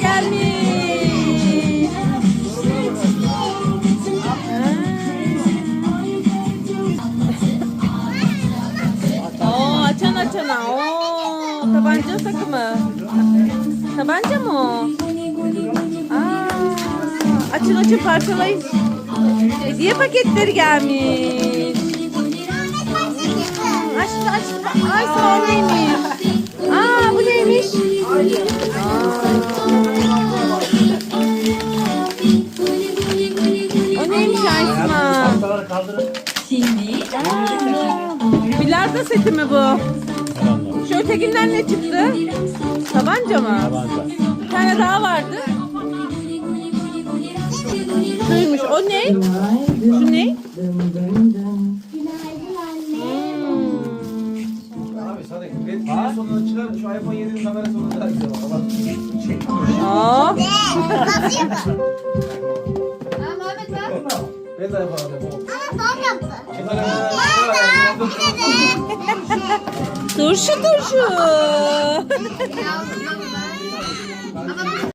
gelmiş. Oo açan açana. Oo tabanca takımı. Tabanca mı o? Aa, açın açın parçalayın. Hediye paketleri gelmiş. Açtı açtı. Ay sağ. Tahtaları kaldırın. Bilardo seti mi bu? Şu ötekinden ne çıktı? Tabanca mı? Bir tane daha vardı. Şuymuş. O ne? Şu ne? Hmm. Bak. Ben de yapalım. Ama babam yaptı. turşu turşu. Ya, Ama